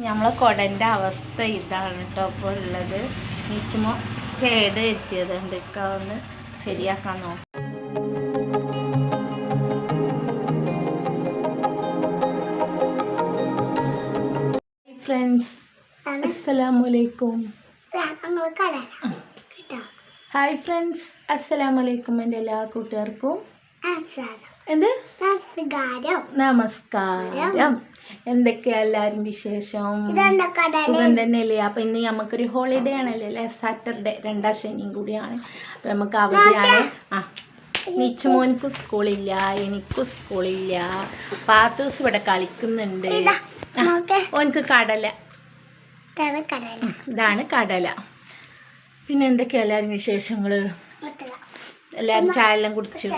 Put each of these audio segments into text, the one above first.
നമ്മളെ കൊടന്റെ അവസ്ഥ ഇതാണ് കേട്ടോ ഇപ്പോൾ ഉള്ളത്. നീച്ചുമോ കേട് എത്തിയതുണ്ട് ഒന്ന് ശരിയാക്കാൻ നോക്കാം. ഫ്രണ്ട്സ് അസ്സലാമലൈക്കും ഹായ് ഫ്രണ്ട്സ് അസ്സലാമലൈക്കും എന്റെ എല്ലാ കൂട്ടുകാർക്കും. എന്ത്? നമസ്കാരം. എന്തൊക്കെയാ എല്ലാരും വിശേഷം? സുഖം തന്നെയല്ലേ? അപ്പൊ ഇന്ന് നമുക്കൊരു ഹോളിഡേ ആണല്ലേ അല്ലെ? സാറ്റർഡേ രണ്ടാം ശനിയും കൂടിയാണ്. അപ്പൊ നമുക്ക് അവധിയാണ്. ആ നിച്ചുമോനിക്ക് സ്കൂളില്ല എനിക്കും സ്കൂളില്ല. പാത്തൂസ് ഇവിടെ കളിക്കുന്നുണ്ട്. ഓനക്ക് കടല. ഇതാണ് കടല. പിന്നെ എന്തൊക്കെയാ എല്ലാവരും വിശേഷങ്ങൾ? എല്ലാരും എല്ലാവരും ചായ എല്ലാം കുടിച്ചു.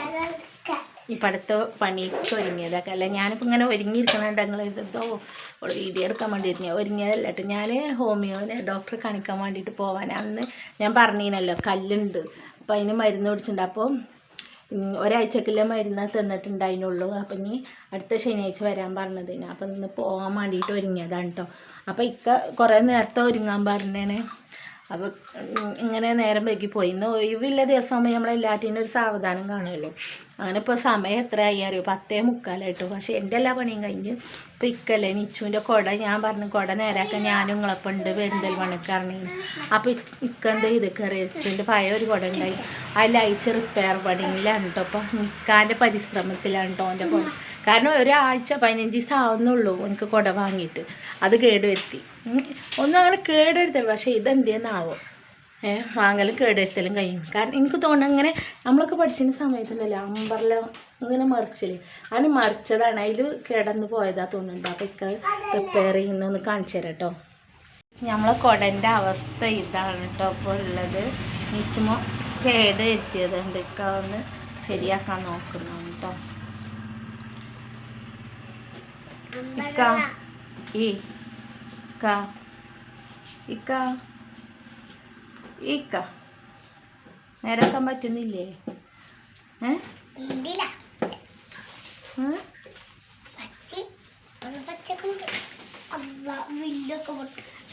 ഇപ്പം അടുത്ത പണിക്ക് ഒരുങ്ങിയതൊക്കെ അല്ല? ഞാനിപ്പോൾ ഇങ്ങനെ ഒരുങ്ങിയിരിക്കണുണ്ട് നിങ്ങൾ ഇതെന്തോ ഒരു വീഡിയോ എടുക്കാൻ വേണ്ടി ഞാൻ ഒരുങ്ങിയതല്ല കേട്ടോ. ഞാൻ ഹോമിയോനെ ഡോക്ടറെ കാണിക്കാൻ വേണ്ടിയിട്ട് അന്ന് ഞാൻ പറഞ്ഞിനല്ലോ കല്ലുണ്ട്. അപ്പോൾ അതിന് മരുന്ന് കുടിച്ചിട്ടുണ്ട്. അപ്പോൾ ഒരാഴ്ചക്കുള്ള തന്നിട്ടുണ്ട് തന്നിട്ടുണ്ടായിരുന്നുള്ളൂ അപ്പം ഇനി അടുത്ത ശനിയാഴ്ച വരാൻ പറഞ്ഞതിന്. അപ്പം ഇന്ന് പോകാൻ വേണ്ടിയിട്ട് ഒരുങ്ങിയതാണ് കേട്ടോ. അപ്പോൾ ഇക്ക കുറേ നേരത്തെ ഒരുങ്ങാൻ പറഞ്ഞേനെ. അപ്പോൾ ഇങ്ങനെ നേരം വൈകി പോയി. ഇന്ന് ഒഴിവില്ല ദിവസമാകുമ്പോൾ നമ്മളെല്ലാറ്റിനും ഒരു സാവധാനം കാണുമല്ലോ അങ്ങനെ ഇപ്പോൾ സമയം എത്ര ആയി അറിയോ പത്തേ മുക്കാലായിട്ടു. പക്ഷേ എന്റെ എല്ലാ പണിയും കഴിഞ്ഞ് ഇപ്പോൾ ഇക്കല്ലേ നിച്ചുവിന്റെ കുട ഞാൻ പറഞ്ഞു കുട നേരാക്കാൻ ഞാനും നിങ്ങളപ്പം ഉണ്ട് പെരിന്തൽമണ്ണക്കാരനെ. അപ്പോൾ ഇക്ക എന്താ ഇത് കയറി നിച്ചുവിന്റെ പഴയ ഒരു കുട ഉണ്ടായി അതിൽ അയച്ച് റിപ്പയർ പണിയിലാണ് കേട്ടോ അപ്പോൾ നിൽക്കാന്റെ പരിശ്രമത്തിലാണ് കേട്ടോ എന്റെ കുട. കാരണം ഒരാഴ്ച പതിനഞ്ച് ദിവസം ആവുന്നുള്ളൂ എനിക്ക് കുട വാങ്ങിയിട്ട്. അത് കേടുവരുത്തി. ഒന്നും അങ്ങനെ കേടുവരുത്തില്ല പക്ഷേ ഇതെന്തേന്നാവോ? വാങ്ങലും കേടുവരുത്തലും കഴിയും. കാരണം എനിക്ക് തോന്നുന്നു അങ്ങനെ നമ്മളൊക്കെ പഠിച്ചിരുന്ന സമയത്തുണ്ടല്ലോ അമ്പർല ഇങ്ങനെ മറിച്ചില്ലേ അതിന് മറിച്ചതാണ് അതിൽ കിടന്ന് പോയതാ തോന്നുന്നുണ്ട്. അപ്പോൾ ഇക്ക റിപ്പയർ ചെയ്യുന്നൊന്ന് കാണിച്ചു തരാം കേട്ടോ നമ്മളെ കുടന്റെ അവസ്ഥ ഇതാണ് കേട്ടോ ഇപ്പോൾ ഉള്ളത്. നീച്ചുമോ കേട് എത്തിയത് ഉണ്ട് ഇക്ക ഒന്ന് ശരിയാക്കാൻ നോക്കുന്നു കേട്ടോ ഇക്ക ഈ ഇക്ക ഇക്ക. ഇക്ക നേരക്കാൻ പറ്റുന്നില്ലേ? ഏ?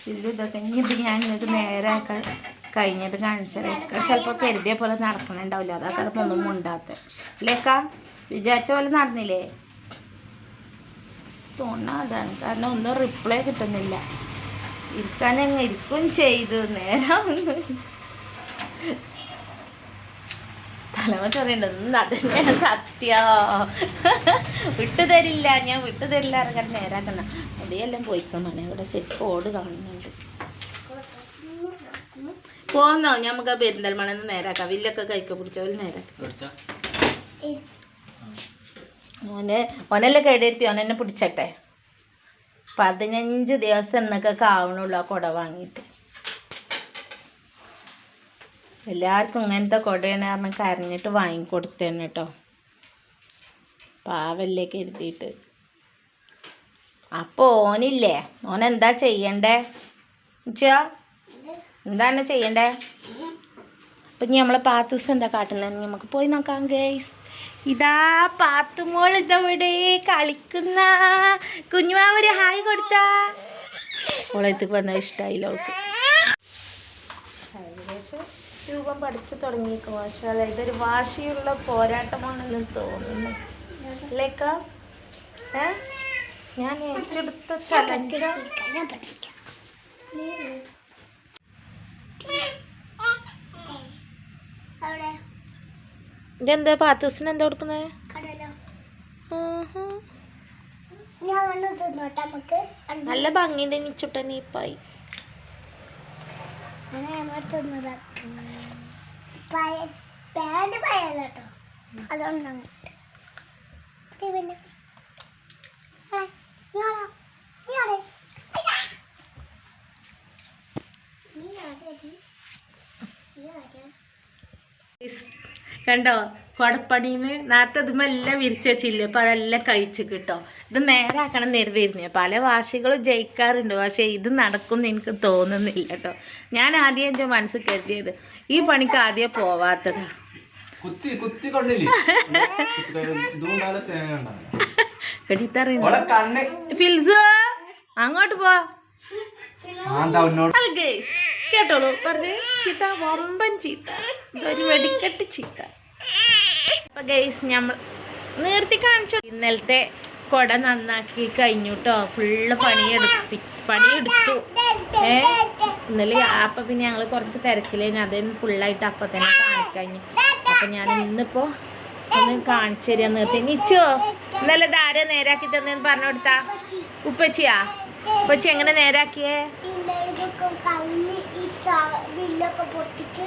ഇതൊക്കെ ഇനി ഇത് ഞാൻ നിങ്ങൾക്ക് നേരാക്കാൻ കഴിഞ്ഞിട്ട് കാണിച്ചത് ചിലപ്പോൾ കരുതിയ പോലെ നടക്കണുണ്ടാവില്ല. അതൊക്കെ ഒന്നും മുണ്ടാത്ത. ഇല്ലേക്ക വിചാരിച്ച പോലെ നടന്നില്ലേ? തോന്നുന്ന അതാണ് കാരണം ഒന്നും റിപ്ലൈ കിട്ടുന്നില്ല. ഇരിക്കാൻ അങ്ങ് ഇരിക്കും ചെയ്തു നേരം. തലമ ചൊറിയുണ്ട് ഒന്നും അതന്നെയാണ് സത്യോ. വിട്ടുതരില്ല ഞാൻ വിട്ടുതരില്ല ഇറങ്ങാൻ നേരാക്കുന്ന മുടിയെല്ലാം പോയിക്കോണേ ഇവിടെ സെറ്റ് ഓട് കാണുന്നുണ്ട്. പോന്നോ? നമുക്ക് പെരിന്തൽമണെന്ന് നേരാക്കാം. വില്ലൊക്കെ കൈക്ക് പിടിച്ചവർ നേരാക്കാം ഓനെ ഓനെല്ലാം കേടെടുത്തി ഓനെന്നെ പിടിച്ചട്ടെ. പതിനഞ്ച് ദിവസം എന്നൊക്കെ ആവണുള്ളൂ ആ കുട വാങ്ങിയിട്ട്. എല്ലാവർക്കും ഇങ്ങനത്തെ കുടയാണ് കാരണം കരഞ്ഞിട്ട് വാങ്ങിക്കൊടുത്തേനെ കേട്ടോ പാവല്ലേ കരുതിയിട്ട് അപ്പോൾ ഓനില്ലേ? ഓൻ എന്താ ചെയ്യണ്ടേ എന്താണ് ചെയ്യണ്ടേ? അപ്പം ഇനി നമ്മളെ പാത്തൂസ് എന്താ കാട്ടുന്നത് നമുക്ക് പോയി നോക്കാം ഗേസ് ഇതാ പാത്തുമോൾ ഇതവിടെ കളിക്കുന്ന. കുഞ്ഞുമാവ് ഒരു ഹായ് കൊടുത്താ. ഓളത്തേക്ക് വന്ന ഇഷ്ടമായില്ല ലോക്ക് ഏകദേശം രൂപം പഠിച്ചു തുടങ്ങിയേക്കും മാഷാല ഇതൊരു വാശിയുള്ള പോരാട്ടമാണെന്ന് തോന്നുന്നു. അല്ലേക്ക? ഏ? ഞാൻ ഏറ്റെടുത്ത ചലഞ്ച് ഞാൻ പഠിക്കാം ഇതെന്താ പാത്തൂസിന് എന്താ കൊടുക്കുന്നത് നല്ല ഭംഗിയുണ്ട് നിച്ചുട്ട നീപ്പായി അങ്ങനെ നമ്മൾ കണ്ടോ? കുടപ്പണിന്ന് നേരത്തെ ഇതുമെല്ലാം വിരിച്ച് വെച്ചില്ലേ? അപ്പോൾ അതെല്ലാം കഴിച്ച് കിട്ടോ. ഇത് നേരാക്കണം നേർവരുന്നേ പല വാശികളും ജയിക്കാറുണ്ട്. പക്ഷേ ഇത് നടക്കുമെന്ന് എനിക്ക് തോന്നുന്നില്ല കേട്ടോ. ഞാൻ ആദ്യം എന്റെ മനസ്സിൽ കരുതിയത് ഈ പണിക്ക് ആദ്യം പോവാത്തത്. കുത്തി കുത്തി കൊണ്ടില്ലേ ഫിൽസ് അങ്ങോട്ട് പോ. ഗേസ് കേട്ടോളൂ. പറഞ്ഞു ചീത്ത വമ്പൻ ചീത്ത. ഇതൊരു വെടിക്കെട്ട് ചീത്ത. അപ്പൊ ഗൈസ് ഞമ്മ നേർത്തി കാണിച്ചു. ഇന്നലത്തെ കൊട നന്നാക്കി കഴിഞ്ഞു കേട്ടോ ഫുള്ള് പണിയെടുപ്പി പണിയെടുത്തു. ഏ? ഇന്നലെ അപ്പൊ പിന്നെ ഞങ്ങൾ കുറച്ച് തിരക്കിലേന്. അതിന് ഫുള്ളായിട്ട് അപ്പൊ തന്നെ കാണിക്കഴിഞ്ഞു. അപ്പൊ ഞാൻ ഇന്നിപ്പോ ഒന്ന് കാണിച്ചു തരിക നിർത്തി നിച്ചോ ഇന്നലെ ധാര നേരാക്കി തന്നെന്ന് പറഞ്ഞു കൊടുത്താ? ഉപ്പച്ചിയാ? ഉപ്പച്ചി എങ്ങനെ നേരാക്കിയേ? ബില്ലൊക്കെ പൊട്ടിച്ച്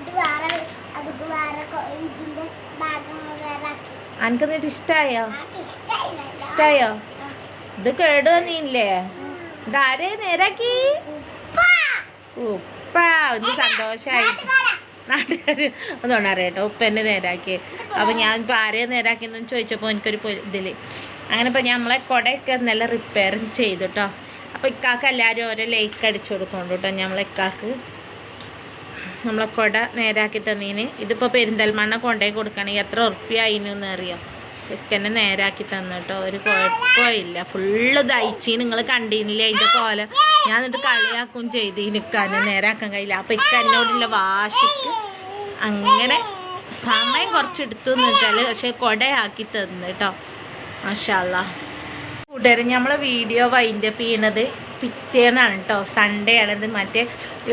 ഇത് വേറെ അതൊക്കെ വേറെ ഇതിന്റെ ഭാഗങ്ങൾ വേറെ ആക്കി. അനക്ക് എന്നിട്ട് ഇഷ്ടായോ? ഇഷ്ടായോ? ഇത് കേട് വന്നില്ലേ? ഇതാരെ നേരാക്കി? ഉപ്പ. ഒന്ന് സന്തോഷായി. നാട്ടുകാർ അതുകൊണ്ട് അറിയട്ടോ ഉപ്പ എന്നെ നേരാക്കി. അപ്പൊ ഞാൻ ഇപ്പൊ ആരെയാ നേരാക്കിയെന്ന് ചോദിച്ചപ്പോൾ എനിക്കൊരു ഇതിൽ. അങ്ങനെ ഇപ്പൊ നമ്മളെ കൊടയൊക്കെ നല്ല റിപ്പയർ ചെയ്തു കേട്ടോ അപ്പൊ ഇക്കാക്ക് എല്ലാവരും ഓരോ ലൈക്ക് അടിച്ചു കൊടുക്കുന്നുണ്ട് കേട്ടോ നമ്മളെ ഇക്കാക്ക്. നമ്മളെ കുട നേരാക്കി തന്നീന്. ഇതിപ്പോ പെരിന്തൽമണ്ണ കൊണ്ടുപോയി കൊടുക്കണമെങ്കിൽ എത്ര ഉറപ്പിയായിന്ന് എന്നറിയാം. ഇക്കന്നെ നേരാക്കി തന്നു കേട്ടോ. ഒരു കുഴപ്പമില്ല. ഫുള്ള് ദയിച്ചി നിങ്ങൾ കണ്ടീനില്ലേ? അതിന്റെ കോല. ഞാൻ എന്നിട്ട് കളിയാക്കും ചെയ്ത് ഇനിക്കാനെ നേരാക്കാൻ കഴിയില്ല. അപ്പൊ ഇക്ക എന്നോടുള്ള വാശിക്ക് അങ്ങനെ സമയം കുറച്ചെടുത്തു എന്ന് വെച്ചാൽ പക്ഷെ കൊടയാക്കി തന്നു കേട്ടോ. മാഷാല്ല കൂട്ടുകാരൻ നമ്മളെ വീഡിയോ വൈൻഡപ്പ് ചെയ്യണത് പിറ്റേന്നാണ് കേട്ടോ സൺഡേ ആണ് ഇത് മറ്റേ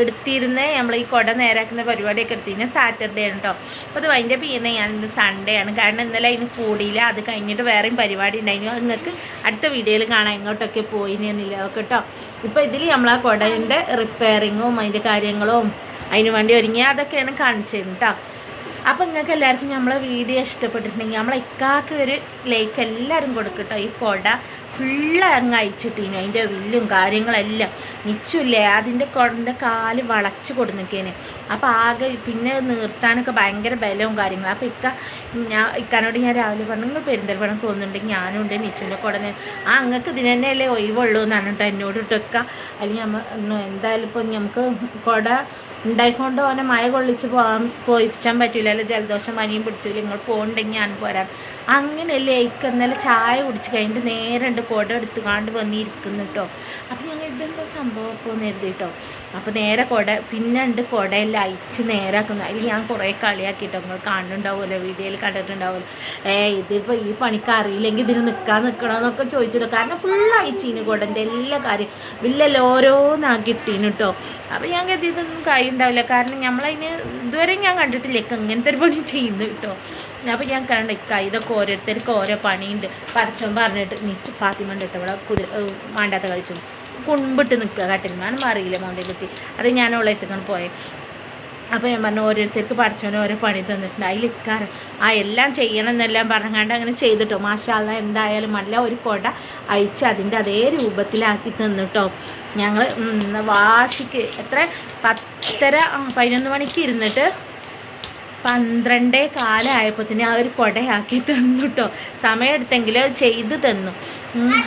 എടുത്തിരുന്ന് നമ്മൾ ഈ കുട നേരാക്കുന്ന പരിപാടിയൊക്കെ എടുത്തിരുന്ന സാറ്റർഡേ ആണ് കേട്ടോ അപ്പോൾ അത് വൈൻഡപ്പ് ചെയ്യുന്നത് ഞാൻ ഇന്ന് സൺഡേ ആണ്. കാരണം ഇന്നലെ അതിന് കൂടിയില്ല. അത് കഴിഞ്ഞിട്ട് വേറെയും പരിപാടി ഉണ്ടായിരുന്നു. നിങ്ങൾക്ക് അടുത്ത വീഡിയോയിൽ കാണാം. എങ്ങോട്ടൊക്കെ പോയിന്നില്ല ഒക്കെ കേട്ടോ ഇപ്പോൾ ഇതിൽ നമ്മൾ ആ കുടന്റെ റിപ്പയറിങ്ങും അതിന്റെ കാര്യങ്ങളും അതിന് വേണ്ടി ഒരുങ്ങി അതൊക്കെയാണ് കാണിച്ചിരുന്നു കേട്ടോ അപ്പം നിങ്ങൾക്ക് എല്ലാവർക്കും നമ്മളെ വീഡിയോ ഇഷ്ടപ്പെട്ടിട്ടുണ്ടെങ്കിൽ നമ്മളെ ഇക്കാക്ക് ഒരു ലൈക്ക് എല്ലാവരും കൊടുക്കട്ടോ. ഈ കൊട ഫുള്ള് അങ്ങ് അയച്ചിട്ടീനു അതിന്റെ വില്ലും കാര്യങ്ങളെല്ലാം. നിച്ചില്ലേ അതിന്റെ കൊടന്റെ കാൽ വളച്ച് കൊടുന്നിക്കേന്. അപ്പോൾ ആകെ പിന്നെ നിർത്താനൊക്കെ ഭയങ്കര ബലവും കാര്യങ്ങളും. അപ്പോൾ ഇക്ക ഞാൻ ഇക്കാനോട് ഞാൻ രാവിലെ പറഞ്ഞു നിങ്ങൾ പെരിന്തൽമണ്ണ പോകുന്നുണ്ടെങ്കിൽ ഞാനും ഉണ്ട് നിച്ചുവിന്റെ കൊടനെ ആ അങ്ങക്ക് ഇതിന് തന്നെയല്ലേ ഒഴിവുള്ളൂ എന്ന് പറഞ്ഞിട്ട് എന്നോട് ഇട്ടൊക്കെ അല്ലെങ്കിൽ നമ്മ എന്തായാലും ഇപ്പോൾ നമുക്ക് കുട ഉണ്ടായിക്കൊണ്ട് ഓനെ മഴ കൊള്ളിച്ച് പോകാൻ പോയിപ്പിച്ചാൻ പറ്റൂലല്ലോ. ജലദോഷം പനിയും പിടിച്ചില്ല നിങ്ങൾ പോകണ്ടെങ്കിൽ ഞാൻ പോരാൻ അങ്ങനെയല്ലേ എനിക്ക് ഇന്നലെ ചായ കുടിച്ച് കഴിഞ്ഞിട്ട് നേരെ ഉണ്ട് കുട എടുത്ത് കാണ്ട് വന്നിരിക്കുന്നു കേട്ടോ അപ്പം ഞങ്ങൾ ഇതെന്താ സംഭവം ഇപ്പോൾ കരുതി കേട്ടോ അപ്പോൾ നേരെ കുട പിന്നെ ഉണ്ട് കുടയെല്ലാം അയച്ച് നേരാക്കുന്നു. അതിൽ ഞാൻ കുറേ കളിയാക്കിയിട്ടോ നിങ്ങൾ കാണുന്നുണ്ടാവുമല്ലോ വീഡിയോയിൽ കണ്ടിട്ടുണ്ടാവുമല്ലോ. ഏ ഇതിപ്പോൾ ഈ പണിക്ക് അറിയില്ലെങ്കിൽ ഇതിന് നിൽക്കാൻ നിൽക്കണമെന്നൊക്കെ ചോദിച്ചിട്ടോ. കാരണം ഫുൾ അയച്ചീന് കുടന്റെ എല്ലാ കാര്യം. വില്ലല്ലോ ഓരോന്നാക്കി ഇട്ടീന് കേട്ടോ അപ്പോൾ ഞാൻ കരുതി ഇതൊന്നും കാര്യം ഉണ്ടാവില്ല. കാരണം നമ്മളതിന് ഇതുവരെ ഞാൻ കണ്ടിട്ടില്ല. ഇങ്ങനത്തെ ഒരു പണി ചെയ്യുന്നു കേട്ടോ അപ്പോൾ ഞാൻ കണ്ട ഇക്ക ഇതൊക്കെ ഓരോരുത്തർക്ക് ഓരോ പണിയുണ്ട്. പറിച്ചോൻ പറഞ്ഞിട്ട് നീച്ച് ഫാത്തിമ ഇട്ട് ഇവിടെ കുതിര മാണ്ടാത്ത കഴിച്ചു കുമ്പിട്ട് നിൽക്കുക കട്ടിന്മാനും അറിയില്ല മോന്തെ കുത്തി അത് ഞാൻ ഉള്ള എത്തിക്കാൻ പോയത് അപ്പോൾ ഞാൻ പറഞ്ഞു ഓരോരുത്തർക്ക് പഠിച്ചോനെ ഓരോ പണി തന്നിട്ടുണ്ട്. അതിൽ ഇക്കാറ് ആ എല്ലാം ചെയ്യണം എന്നെല്ലാം പറഞ്ഞാണ്ട് അങ്ങനെ ചെയ്തിട്ടോ. മാഷാല്ല എന്തായാലും നല്ല ഒരു കൊട അഴിച്ച് അതിന്റെ അതേ രൂപത്തിലാക്കി തന്നിട്ടോ. ഞങ്ങൾ വാശിക്ക് എത്ര? പത്തര പതിനൊന്ന് മണിക്ക് ഇരുന്നിട്ട് പന്ത്രണ്ടേ കാലമായപ്പോത്തിന് ആ ഒരു കൊടയാക്കി തന്നു കേട്ടോ സമയമെടുത്തെങ്കിൽ ചെയ്ത് തന്നു.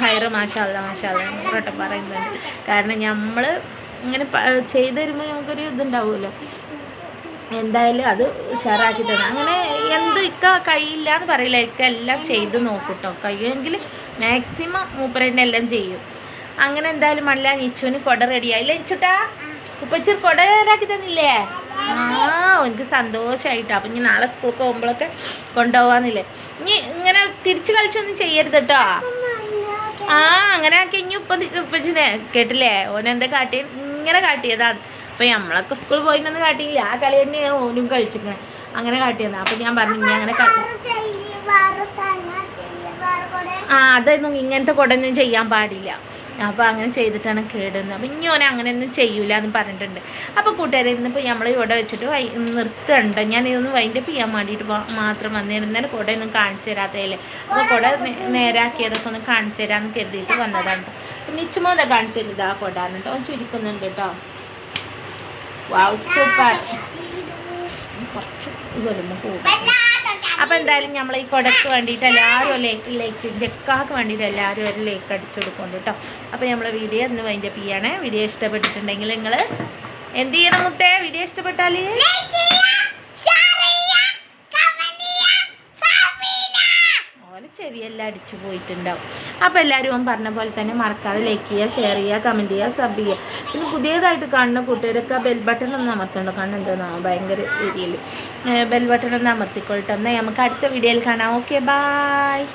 ഹൈറ് മാഷാല്ല മാഷാല്ല കേട്ടോ പറയുന്നുണ്ട്. കാരണം നമ്മൾ ഇങ്ങനെ ചെയ്ത് തരുമ്പോൾ നമുക്കൊരു ഇതുണ്ടാവുമല്ലോ എന്തായാലും അത് ഉഷാറാക്കി തന്നെ. അങ്ങനെ എന്ത് ഇക്ക കൈയില്ല എന്ന് പറയില്ല. ഇക്ക എല്ലാം ചെയ്ത് നോക്കൂട്ടോ കഴിയുമെങ്കിൽ മാക്സിമം മൂപ്പരന്നെ എല്ലാം ചെയ്യും. അങ്ങനെ എന്തായാലും മല്ല നിച്ചുവിന് കൊട റെഡിയായില്ലേ നിച്ചുട്ടാ. ഉപ്പച്ചിർ കൊട തയ്യാറാക്കി തന്നില്ലേ? ആ എനിക്ക് സന്തോഷമായിട്ടോ അപ്പം ഇനി നാളെ സ്കൂൾക്ക് പോകുമ്പോഴൊക്കെ കൊണ്ടുപോകാന്നില്ലേ ഇനി ഇങ്ങനെ തിരിച്ചു കളിച്ചൊന്നും ചെയ്യരുത് കേട്ടോ. ആ അങ്ങനെ ആക്കി ഇനി ഉപ്പ ഉപ്പച്ചിനെ കേട്ടില്ലേ? ഓനെന്താ കാട്ടിയ ഇങ്ങനെ കാട്ടിയതാണ്. അപ്പം നമ്മളൊക്കെ സ്കൂളിൽ പോയിട്ടൊന്നും കാട്ടിയില്ല. ആ കളി തന്നെ ഓനും കളിച്ചിരിക്കണേ അങ്ങനെ കാട്ടിയതാണ് അപ്പം ഞാൻ പറഞ്ഞു ഇനി അങ്ങനെ ആ അതൊന്നും ഇങ്ങനത്തെ കൊടൊന്നും ചെയ്യാൻ പാടില്ല. അപ്പോൾ അങ്ങനെ ചെയ്തിട്ടാണ് കേടുന്നത് അപ്പോൾ ഇനി ഓനെ അങ്ങനെയൊന്നും ചെയ്യൂല എന്ന് പറഞ്ഞിട്ടുണ്ട്. അപ്പോൾ കൂട്ടുകാരെ ഇന്നിപ്പോൾ നമ്മൾ ഇവിടെ വെച്ചിട്ട് വൈ നിർത്തുന്നുണ്ട് ഞാൻ ഇതൊന്ന് വൈൻഡപ്പ് ചെയ്യാൻ വേണ്ടിയിട്ട് മാത്രം കുട കുടയൊന്നും കാണിച്ചു തരാത്തതല്ലേ? അപ്പോൾ കുട നേരാക്കിയതൊക്കെ ഒന്ന് കാണിച്ചു തരാമെന്ന് കരുതിയിട്ട് വന്നതാണ് കേട്ടോ എന്താ കാണിച്ചു തരുന്നത് ആ കൊടാണ് കേട്ടോ ചുരുക്കുന്നുണ്ട് കേട്ടോ വാവ് സൂപ്പർ കുറച്ച് വരുമ്പോൾ പോകും അപ്പോൾ എന്തായാലും നമ്മൾ ഈ കുടക്ക് വേണ്ടിയിട്ട് എല്ലാവരും ലൈക്ക് ലൈക്ക് ജക്കാക്ക് വേണ്ടിയിട്ട് എല്ലാവരും ഒരു ലൈക്ക് അടിച്ചു കൊടുക്കുന്നുണ്ട് കേട്ടോ അപ്പോൾ നമ്മളെ വീഡിയോ ഇന്ന് വൈന്റെ പിയാണ് വീഡിയോ ഇഷ്ടപ്പെട്ടിട്ടുണ്ടെങ്കിൽ നിങ്ങൾ എന്ത് ചെയ്യണം മുത്തേ? വീഡിയോ ഇഷ്ടപ്പെട്ടാൽ ചെവിയെല്ലാം അടിച്ചു പോയിട്ടുണ്ടാവും. അപ്പോൾ എല്ലാവരും പറഞ്ഞ പോലെ തന്നെ മറക്കാതെ ലൈക്ക് ചെയ്യുക ഷെയർ ചെയ്യുക കമന്റ് ചെയ്യുക സബ് ചെയ്യുക പിന്നെ പുതിയതായിട്ട് കാണുന്ന കൂട്ടുകാരൊക്കെ ബെൽ ബട്ടൺ ഒന്ന് അമർത്തണ്ടോ കാരണം എന്താ ഭയങ്കര രീതിയിൽ ബെൽ ബട്ടൺ ഒന്ന് അമർത്തിക്കൊള്ളട്ടെ എന്നാൽ നമുക്ക് അടുത്ത വീഡിയോയിൽ കാണാം. Okay bye